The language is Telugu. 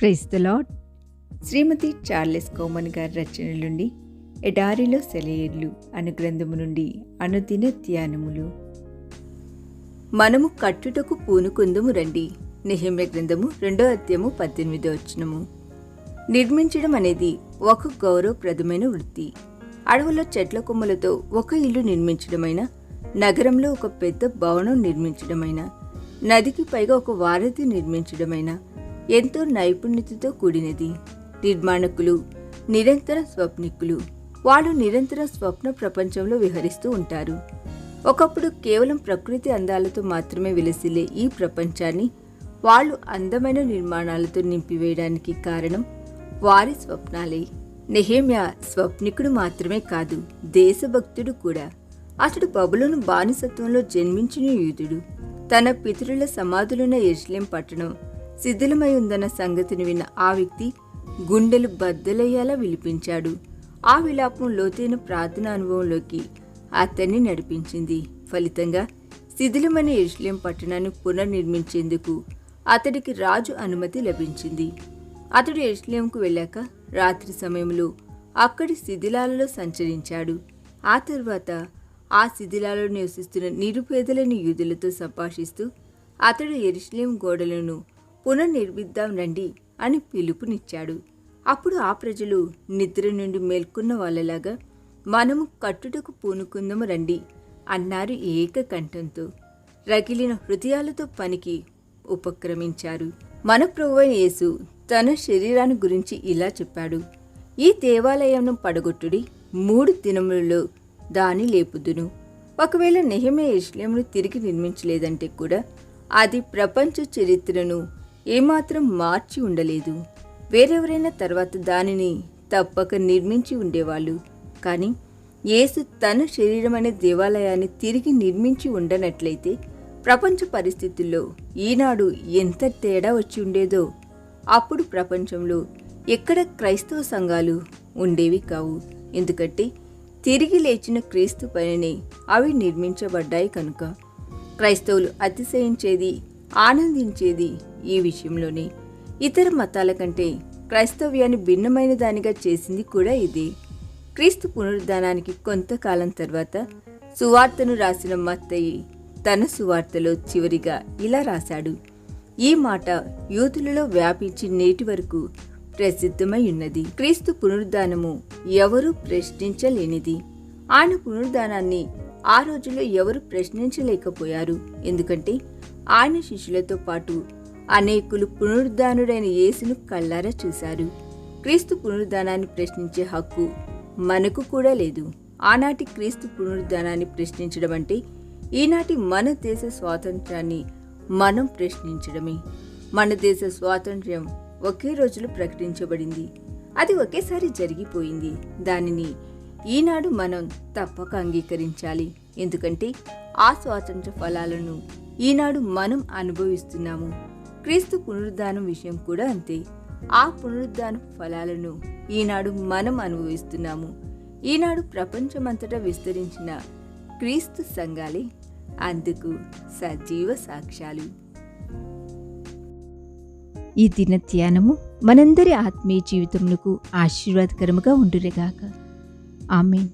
Praise the Lord Shrimati Charles Cowman గారి రచన నుండి ఎడారిలో సెలయేర్లు అను గ్రంథము నుండి అనుదిన ధ్యానములు. మనము కట్టుటకు పూనుకుందుము రండి. నిహమ్య గ్రంథము రెండో అధ్యాయము పద్దెనిమిదో వచనము. నిర్మించడం అనేది ఒక గౌరవప్రదమైన వృత్తి. అడవులో చెట్ల కొమ్మలతో ఒక ఇల్లు నిర్మించడమైనా నగరంలో ఒక పెద్ద భవనం నిర్మించడమైనా నదికి పైగా ఒక వారధి నిర్మించడమైనా ఎంతో నైపుణ్యతతో కూడినది. నిర్మాణకులు నిరంతర స్వప్నికులు. వాళ్ళు నిరంతర స్వప్న ప్రపంచంలో విహరిస్తూ ఉంటారు. ఒకప్పుడు కేవలం ప్రకృతి అందాలతో మాత్రమే విలసిల్లే ఈ ప్రపంచాన్ని వాళ్ళు అందమైన నిర్మాణాలతో నింపివేయడానికి కారణం వారి స్వప్నాలే. నెహేమ్యా స్వప్నికుడు మాత్రమే కాదు దేశభక్తుడు కూడా. అతడు బబులను బానిసత్వంలో జన్మించిన యూదుడు. తన పితరుల సమాధులున్న ఎర్స్లేం పట్టణం శిథిలమై ఉందన్న సంగతిని విన్న ఆ వ్యక్తి గుండెలు బద్దలయ్యేలా విలిపించాడు. ఆ విలాపం లోతైన ప్రార్థన అనుభవంలోకి అతన్ని నడిపించింది. ఫలితంగా శిథిలమైన ఎర్స్లేం పట్టణాన్ని పునర్నిర్మించేందుకు అతడికి రాజు అనుమతి లభించింది. అతడు ఎస్లేంకు వెళ్ళాక రాత్రి సమయంలో అక్కడి శిథిలాలలో సంచరించాడు. ఆ తర్వాత ఆ శిథిలాలలో నివసిస్తున్న నిరుపేదలైన యూదులతో సంభాషిస్తూ అతడు ఎరిశ్లేం గోడలను పునర్నిర్మిద్దాం రండి అని పిలుపునిచ్చాడు. అప్పుడు ఆ ప్రజలు నిద్ర నుండి మేల్కొన్న వాళ్ళలాగా మనము కట్టుటకు పూనుకుందాము రండి అన్నారు ఏకకంఠంతో. రగిలిన హృదయాలతో పనికి ఉపక్రమించారు. మన ప్రభువైన యేసు తన శరీరాన్ని గురించి ఇలా చెప్పాడు. ఈ దేవాలయంను పడగొట్టుడి మూడు దినములలో దాని లేపుదును. ఒకవేళ నెహమే ఇస్లాంను తిరిగి నిర్మించలేదంటే కూడా అది ప్రపంచ చరిత్రను ఏమాత్రం మార్చి ఉండలేదు. వేరెవరైనా తర్వాత దానిని తప్పక నిర్మించి ఉండేవాళ్ళు. కానీ యేసు తన శరీరం అనే దేవాలయాన్ని తిరిగి నిర్మించి ఉండనట్లయితే ప్రపంచ పరిస్థితుల్లో ఈనాడు ఎంత తేడా వచ్చి ఉండేదో అప్పుడు ప్రపంచంలో ఎక్కడ క్రైస్తవ సంఘాలు ఉండేవి కావు. ఎందుకంటే తిరిగి లేచిన క్రీస్తు పనిని అవి నిర్మించబడ్డాయి కనుక. క్రైస్తవులు అతిశయించేది ఆనందించేది ఈ విషయంలోనే. ఇతర మతాల కంటే క్రైస్తవ్యాన్ని భిన్నమైన దానిగా చేసింది కూడా ఇదే. క్రీస్తు పునరుద్ధానానికి కొంతకాలం తర్వాత సువార్తను రాసిన మత్తయి తన సువార్తలో చివరిగా ఇలా రాశాడు. ఈ మాట యూతులలో వ్యాపించి నేటి వరకు ప్రసిద్ధమై ఉన్నది. క్రీస్తు పునరుద్ధానము ఎవరూ ప్రశ్నించలేనిది. ఆయన పునరుద్ధానాన్ని ఆ రోజుల్లో ఎవరు ప్రశ్నించలేకపోయారు. ఎందుకంటే ఆయన శిష్యులతో పాటు అనేకులు పునరుద్ధానుడైన యేసును కళ్ళారా చూశారు. క్రీస్తు పునరుద్ధానాన్ని ప్రశ్నించే హక్కు మనకు కూడా లేదు. ఆనాటి క్రీస్తు పునరుద్ధానాన్ని ప్రశ్నించడం అంటే ఈనాటి మన దేశ స్వాతంత్రాన్ని మనం ప్రశ్నించడమే. మన దేశ స్వాతంత్ర్యం ఒకే రోజులో ప్రకటించబడింది. అది ఒకేసారి జరిగిపోయింది. దానిని ఈనాడు మనం తప్పక అంగీకరించాలి. ఎందుకంటే ఆ స్వాతంత్ర ఫలాలను ఈనాడు మనం అనుభవిస్తున్నాము. క్రీస్తు పునరుద్ధానం విషయం కూడా అంతే. ఆ పునరుద్ధాన ఫలాలను ఈనాడు మనం అనుభవిస్తున్నాము. ఈనాడు ప్రపంచమంతటా విస్తరించిన క్రీస్తు సంఘాలే అందుకు సజీవ సాక్ష్యాలు. ఈ దిన ధ్యానము మనందరి ఆత్మీయ జీవితమునకు ఆశీర్వాదకరముగా ఉండురేగాక ആമീൻ